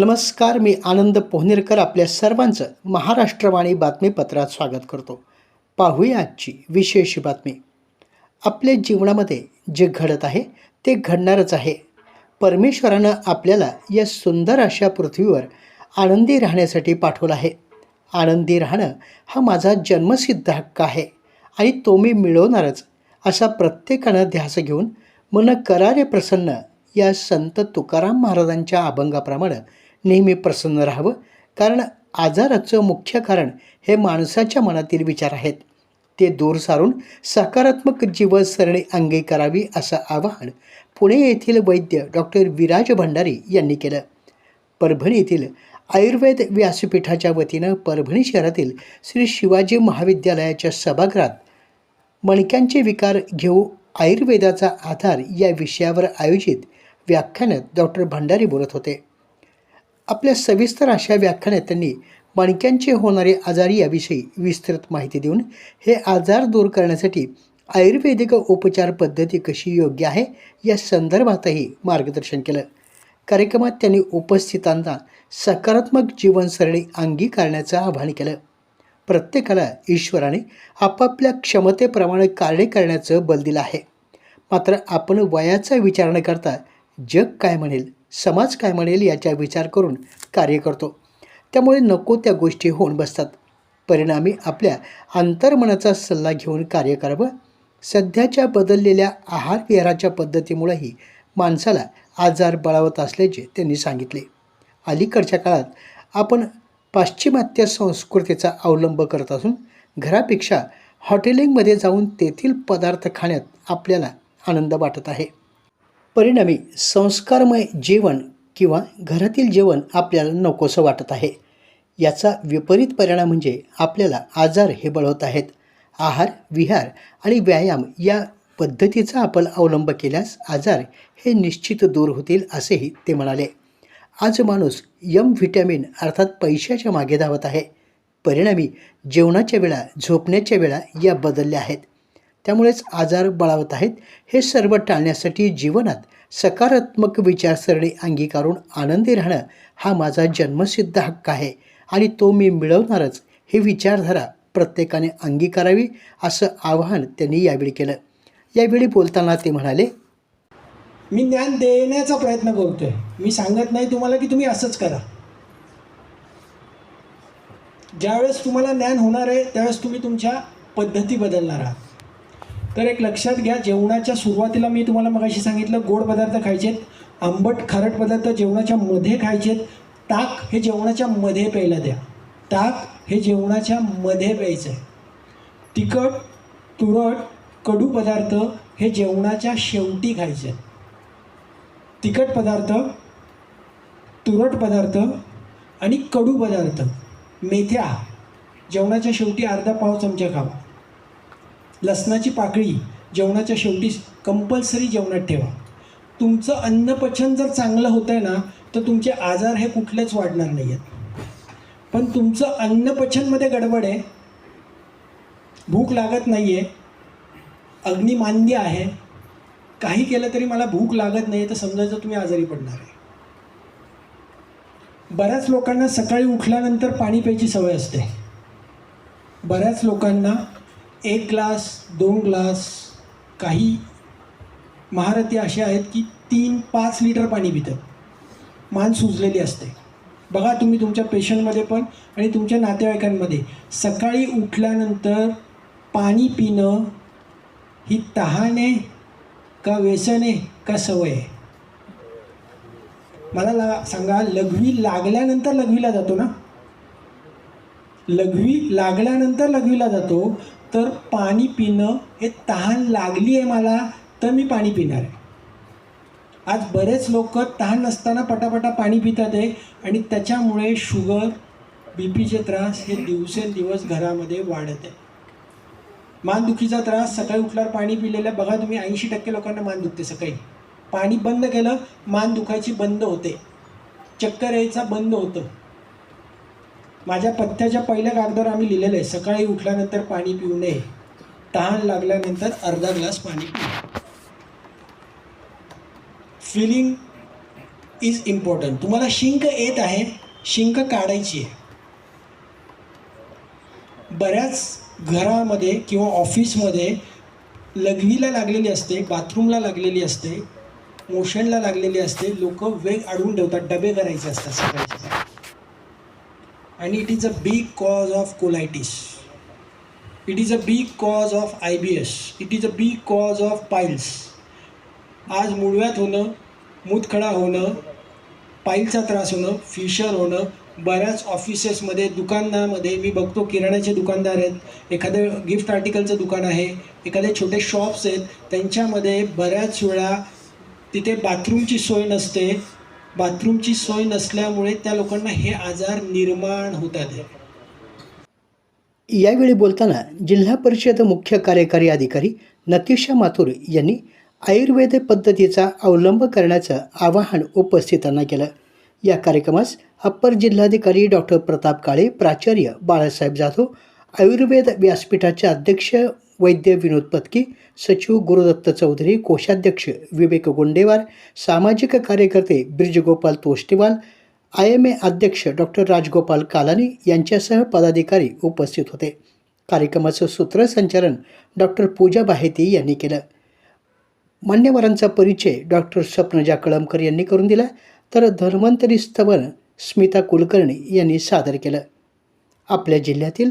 नमस्कार मी आनंद पोहनेरकर आपल्या सर्वांचं महाराष्ट्रवाणी बातमीपत्रात स्वागत करतो. पाहूया आजची विशेष बातमी. आपल्या जीवनामध्ये जे घडत आहे ते घडणारच आहे. परमेश्वरानं आपल्याला या सुंदर अशा पृथ्वीवर आनंदी राहण्यासाठी पाठवलं आहे. आनंदी राहणं हा माझा जन्मसिद्ध हक्क आहे आणि तो मी मिळवणारच असा प्रत्येकानं ध्यास घेऊन मन करारे प्रसन्न या संत तुकाराम महाराजांच्या अभंगाप्रमाणे नेहमी प्रसन्न राहावं. कारण आजाराचं मुख्य कारण हे माणसाच्या मनातील विचार आहेत. ते दूर सारून सकारात्मक जीवनसरणी अंगी करावी असं आवाहन पुणे येथील वैद्य डॉक्टर विराज भंडारी यांनी केलं. परभणी येथील आयुर्वेद व्यासपीठाच्या वतीनं परभणी शहरातील श्री शिवाजी महाविद्यालयाच्या सभागृहात मणक्यांचे विकार घेऊ आयुर्वेदाचा आधार या विषयावर आयोजित व्याख्यानात डॉक्टर भंडारी बोलत होते. आपल्या सविस्तर अशा व्याख्यानात त्यांनी मणक्यांचे होणारे आजार याविषयी विस्तृत माहिती देऊन हे आजार दूर करण्यासाठी आयुर्वेदिक उपचार पद्धती कशी योग्य आहे या संदर्भातही मार्गदर्शन केलं. कार्यक्रमात त्यांनी उपस्थितांना सकारात्मक जीवनसरणी अंगीकारण्याचं आवाहन केलं. प्रत्येकाला ईश्वराने आपापल्या क्षमतेप्रमाणे कार्य करण्याचं बल दिलं आहे. मात्र आपण वयाचा विचार न करता जग काय म्हणेल? समाज काय म्हणेल याचा विचार करून कार्य करतो. त्यामुळे नको त्या गोष्टी होऊन बसतात. परिणामी आपल्या अंतर्मनाचा सल्ला घेऊन कार्य करावं. सध्याच्या बदललेल्या आहार विहाराच्या पद्धतीमुळेही माणसाला आजार बळावत असल्याचे त्यांनी सांगितले. अलीकडच्या काळात आपण पाश्चिमात्य संस्कृतीचा अवलंब करत असून घरापेक्षा हॉटेलिंगमध्ये जाऊन तेथील पदार्थ खाण्यात आपल्याला आनंद वाटत आहे. परिणामी संस्कारमय जेवण किंवा घरातील जेवण आपल्याला नकोसं वाटत आहे. याचा विपरीत परिणाम म्हणजे आपल्याला आजार हे बळवत आहेत. आहार विहार आणि व्यायाम या पद्धतीचा आपण अवलंब केल्यास आजार हे निश्चित दूर होतील असेही ते म्हणाले. आज माणूस यम व्हिटॅमिन अर्थात पैशाच्या मागे धावत आहे. परिणामी जेवणाच्या वेळा झोपण्याच्या वेळा या बदलल्या आहेत. त्यामुळेच आजार बळावत आहेत. हे सर्व टाळण्यासाठी जीवनात सकारात्मक विचारसरणी अंगीकारून आनंदी राहणं हा माझा जन्मसिद्ध हक्क आहे आणि तो मी मिळवणारच. ही विचारधारा प्रत्येकाने अंगीकारावी असं आवाहन त्यांनी यावेळी केलं. यावेळी बोलताना ते म्हणाले मी ज्ञान देण्याचा प्रयत्न करतोय. मी सांगत नाही तुम्हाला की तुम्ही असंच करा. ज्यावेळेस तुम्हाला ज्ञान होणार आहे त्यावेळेस तुम्ही तुमच्या पद्धती बदलणार आहात. तर एक लक्षात घ्या जेवणाच्या सुरुवातीला मी तुम्हाला मगाशी सांगितलं गोड पदार्थ खायचेत आंबट खारट पदार्थ जेवणाच्या मध्ये खायचेत. ताक हे जेवणाच्या मध्ये प्यायला द्या. ताक हे जेवणाच्या मध्ये प्यायचं आहे तिखट तुरट कडू पदार्थ हे जेवणाच्या शेवटी खायचे तिखट पदार्थ तुरट पदार्थ आणि कडू पदार्थ मेथ्या. जेवणाच्या शेवटी अर्धा पाव चमचा खावा. लसणाची पाकळी जेवणाच्या शेवटी कंपल्सरी जेवणात ठेवा. तुमचं अन्नपचन जर चांगलं होतं आहे ना तर तुमचे आजार हे कुठलेच वाढणार नाही आहेत पण तुमचं अन्नपचनमध्ये गडबड आहे भूक लागत नाही आहे अग्निमान्य आहे काही केलं तरी मला भूक लागत नाही तर समजायचं तुम्ही आजारी पडणार आहे. बऱ्याच लोकांना सकाळी उठल्यानंतर पाणी प्यायची सवय असते. बऱ्याच लोकांना एक ग्लास दोन ग्लास काही महारथी असे आहेत की तीन पाच लिटर पाणी पितात. मान सुजलेली असते. बघा तुम्ही तुमच्या पेशंटमध्ये पण आणि तुमच्या नातेवाईकांमध्ये सकाळी उठल्यानंतर पाणी पिणं ही तहाने का व्यसने का सवय आहे? मला ला सांगा लघवी लागल्यानंतर लघवीला जातो ना? लघवी लागल्यानंतर लघवीला जातो. तर पाणी पिणं हे तहान लागली आहे मला तर मी पाणी पिणार आहे. आज बरेच लोक तहान नसताना पटापटा पाणी पितात आहे आणि त्याच्यामुळे शुगर बी पीचे त्रास हे दिवसेंदिवस घरामध्ये वाढत आहे. मानदुखीचा त्रास सकाळी उठल्यावर पाणी पिलेलं बघा तुम्ही ऐंशी टक्के लोकांना मान दुखते सकाळी. पाणी बंद केलं मान दुखायची बंद होते. चक्कर यायचा बंद होतं. माझ्या पथ्याच्या पहिल्या कागदावर आम्ही लिहिलेलं आहे. सकाळी उठल्यानंतर पाणी पिऊ नये. तहान लागल्यानंतर अर्धा ग्लास पाणी पिऊ फिलिंग इज इम्पॉर्टंट तुम्हाला शिंक येत आहे शिंक काढायची आहे. बऱ्याच घरामध्ये किंवा ऑफिसमध्ये लघवीला लागलेली असते बाथरूमला लागलेली असते मोशनला लागलेली असते लोक वेग अडवून ठेवतात डबे करायचे असतात सकाळचे. आणि it is a big cause of colitis it is a big cause of I B S it is a big cause of piles आज मुळव्यात होणं मूतखडा होणं पाईलचा त्रास होणं फिशर होणं बऱ्याच ऑफिसेसमध्ये दुकानामध्ये मी बघतो किराण्याचे दुकानदार आहेत एखादं गिफ्ट आर्टिकलचं दुकान आहे एखादे छोटे शॉप्स आहेत त्यांच्यामध्ये बऱ्याच वेळा तिथे बाथरूमची सोय नसते बाथरूमची सोय नसल्यामुळे त्या लोकांना हे आजार निर्माण होतात. यावेळी बोलताना जिल्हा परिषद मुख्य कार्यकारी अधिकारी नतीशा माथुर यांनी आयुर्वेद पद्धतीचा अवलंब करण्याचं आवाहन उपस्थितांना केलं. या कार्यक्रमास अप्पर जिल्हाधिकारी डॉक्टर प्रताप काळे प्राचार्य बाळासाहेब जाधव आयुर्वेद व्यासपीठाचे अध्यक्ष वैद्य विनोद पत्की सचिव गुरुदत्त चौधरी कोषाध्यक्ष विवेक गोंडेवार सामाजिक कार्यकर्ते ब्रिजगोपाल तोष्टेवाल आय एम ए अध्यक्ष डॉक्टर राजगोपाल कालानी यांच्यासह पदाधिकारी उपस्थित होते. कार्यक्रमाचं सूत्रसंचालन डॉक्टर पूजा बाहेती यांनी केलं. मान्यवरांचा परिचय डॉक्टर स्वप्नजा कळमकर यांनी करून दिला तर धन्वंतरी स्तवन स्मिता कुलकर्णी यांनी सादर केलं. आपल्या जिल्ह्यातील